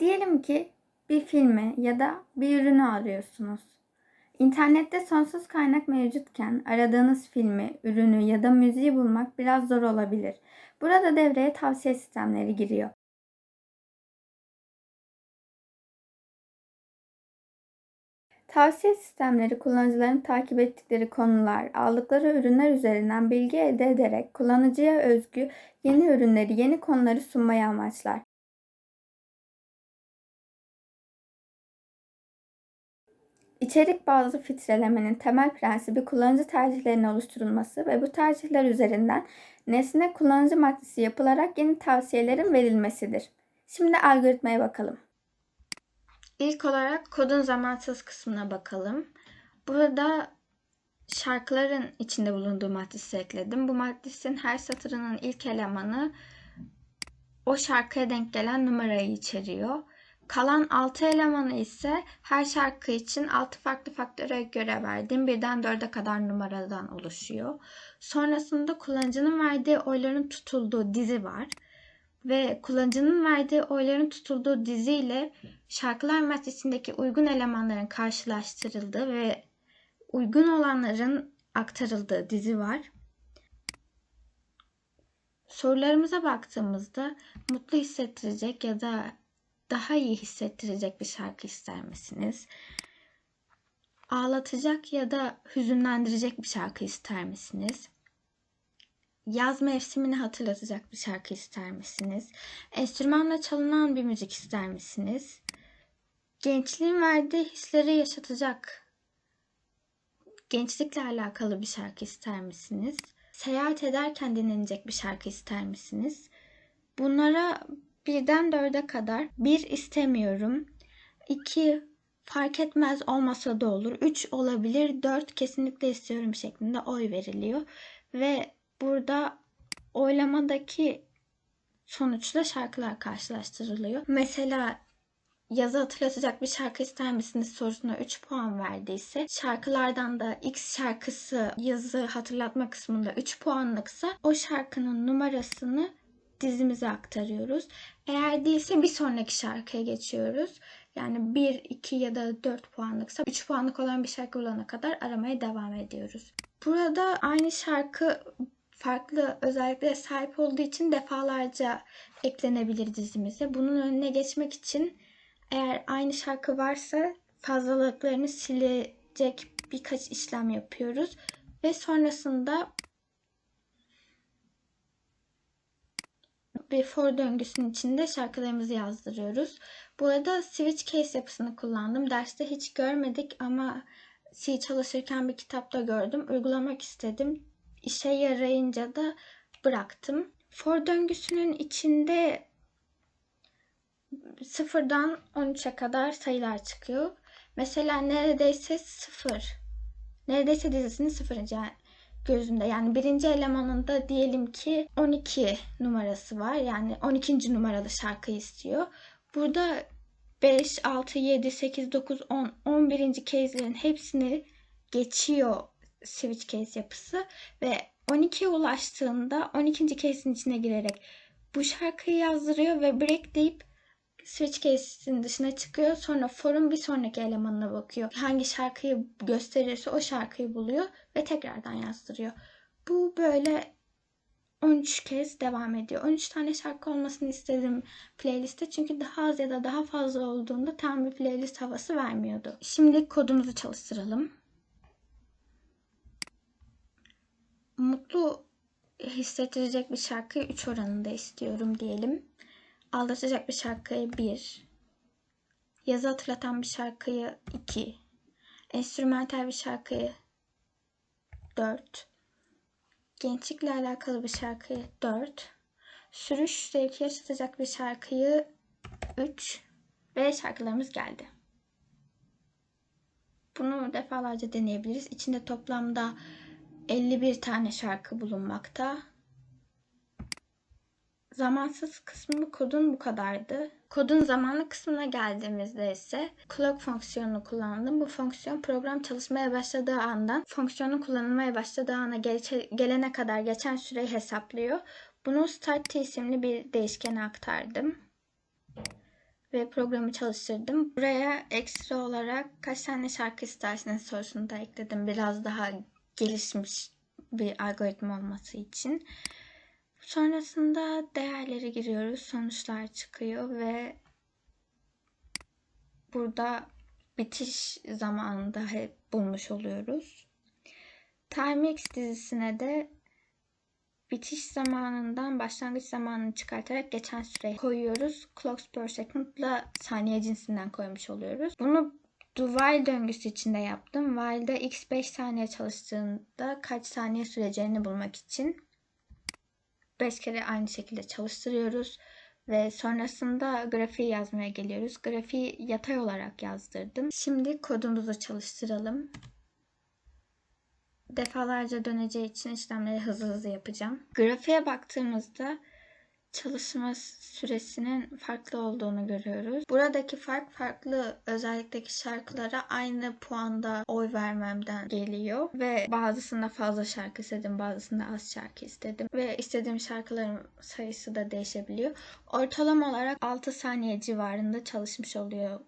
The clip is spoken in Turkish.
Diyelim ki bir filmi ya da bir ürünü arıyorsunuz. İnternette sonsuz kaynak mevcutken aradığınız filmi, ürünü ya da müziği bulmak biraz zor olabilir. Burada devreye tavsiye sistemleri giriyor. Tavsiye sistemleri kullanıcıların takip ettikleri konular, aldıkları ürünler üzerinden bilgi elde ederek kullanıcıya özgü yeni ürünleri, yeni konuları sunmayı amaçlar. İçerik bazlı filtrelemenin temel prensibi kullanıcı tercihlerinin oluşturulması ve bu tercihler üzerinden nesne kullanıcı matrisi yapılarak yeni tavsiyelerin verilmesidir. Şimdi algoritmaya bakalım. İlk olarak kodun zamansız kısmına bakalım. Burada şarkıların içinde bulunduğu matrisi ekledim. Bu matrisin her satırının ilk elemanı o şarkıya denk gelen numarayı içeriyor. Kalan 6 elemanı ise her şarkı için 6 farklı faktöre göre verdiğim birden 4'e kadar numaradan oluşuyor. Sonrasında kullanıcının verdiği oyların tutulduğu dizi var. Ve kullanıcının verdiği oyların tutulduğu dizi ile şarkılar matrisindeki uygun elemanların karşılaştırıldığı ve uygun olanların aktarıldığı dizi var. Sorularımıza baktığımızda mutlu hissettirecek ya da daha iyi hissettirecek bir şarkı ister misiniz? Ağlatacak ya da hüzünlendirecek bir şarkı ister misiniz? Yaz mevsimini hatırlatacak bir şarkı ister misiniz? Enstrümanla çalınan bir müzik ister misiniz? Gençliğin verdiği hisleri yaşatacak gençlikle alakalı bir şarkı ister misiniz? Seyahat ederken dinlenecek bir şarkı ister misiniz? Bunlara birden dörde kadar bir istemiyorum. iki fark etmez olmasa da olur. Üç olabilir. Dört kesinlikle istiyorum şeklinde oy veriliyor. Ve burada oylamadaki sonuçla şarkılar karşılaştırılıyor. Mesela yazı hatırlatacak bir şarkı ister misiniz sorusuna 3 puan verdiyse şarkılardan da X şarkısı yazı hatırlatma kısmında 3 puanlıksa o şarkının numarasını dizimize aktarıyoruz. Eğer değilse bir sonraki şarkıya geçiyoruz. Yani 1, 2 ya da 4 puanlıksa 3 puanlık olan bir şarkı bulana kadar aramaya devam ediyoruz. Burada aynı şarkı farklı özelliklere sahip olduğu için defalarca eklenebilir dizimize. Bunun önüne geçmek için eğer aynı şarkı varsa fazlalıklarını silecek birkaç işlem yapıyoruz. Ve sonrasında bir for döngüsünün içinde şarkılarımızı yazdırıyoruz. Burada switch case yapısını kullandım. Derste hiç görmedik ama C çalışırken bir kitapta gördüm. Uygulamak istedim. İşe yarayınca da bıraktım. For döngüsünün içinde sıfırdan 13'e kadar sayılar çıkıyor. Mesela neredeyse sıfır. Neredeyse dizisinin sıfırıncı gözünde. Yani birinci elemanında diyelim ki 12 numarası var. Yani 12. numaralı şarkı istiyor. Burada 5, 6, 7, 8, 9, 10, 11. case'lerin hepsini geçiyor switch case yapısı ve 12'ye ulaştığında 12. case'in içine girerek bu şarkıyı yazdırıyor ve break deyip switch case'in dışına çıkıyor. Sonra for'un bir sonraki elemanına bakıyor. Hangi şarkıyı gösterirse o şarkıyı buluyor ve tekrardan yazdırıyor. Bu böyle 13 kez devam ediyor. 13 tane şarkı olmasını istedim playlistte. Çünkü daha az ya da daha fazla olduğunda tam bir playlist havası vermiyordu. Şimdi kodumuzu çalıştıralım. Mutlu hissettirecek bir şarkıyı 3 oranında istiyorum diyelim. Aldatacak bir şarkıyı 1. Yazı hatırlatan bir şarkıyı 2. Enstrümantal bir şarkıyı 4. Gençlikle alakalı bir şarkıyı 4. Sürüş zevki yaşatacak bir şarkıyı 3. Ve şarkılarımız geldi. Bunu defalarca deneyebiliriz. İçinde toplamda 51 tane şarkı bulunmakta. Zamansız kısmı kodun bu kadardı. Kodun zamanlı kısmına geldiğimizde ise clock fonksiyonunu kullandım. Bu fonksiyon program çalışmaya başladığı andan fonksiyonun kullanılmaya başladığı ana gelene kadar geçen süreyi hesaplıyor. Bunu start isimli bir değişkene aktardım. ve programı çalıştırdım. Buraya ekstra olarak kaç tane şarkı istersiniz sorusunu da ekledim. Biraz daha gelişmiş bir algoritma olması için. Sonrasında değerleri giriyoruz. Sonuçlar çıkıyor ve burada bitiş zamanında hep bulmuş oluyoruz. Timex dizisine de bitiş zamanından başlangıç zamanını çıkartarak geçen süreyi koyuyoruz. Clocks per second'la saniye cinsinden koymuş oluyoruz. Bunu do while döngüsü içinde yaptım. While'da x 5 saniye çalıştığında kaç saniye süreceğini bulmak için 5 kere aynı şekilde çalıştırıyoruz ve sonrasında grafiği yazmaya geliyoruz. Grafiği yatay olarak yazdırdım. Şimdi kodumuzu çalıştıralım. Defalarca döneceği için işlemleri hızlı hızlı yapacağım. Grafiğe baktığımızda çalışma süresinin farklı olduğunu görüyoruz. Buradaki fark farklı özellikteki şarkılara aynı puanda oy vermemden geliyor ve bazısında fazla şarkı istedim, bazısında az şarkı istedim ve istediğim şarkıların sayısı da değişebiliyor. Ortalama olarak 6 saniye civarında çalışmış oluyor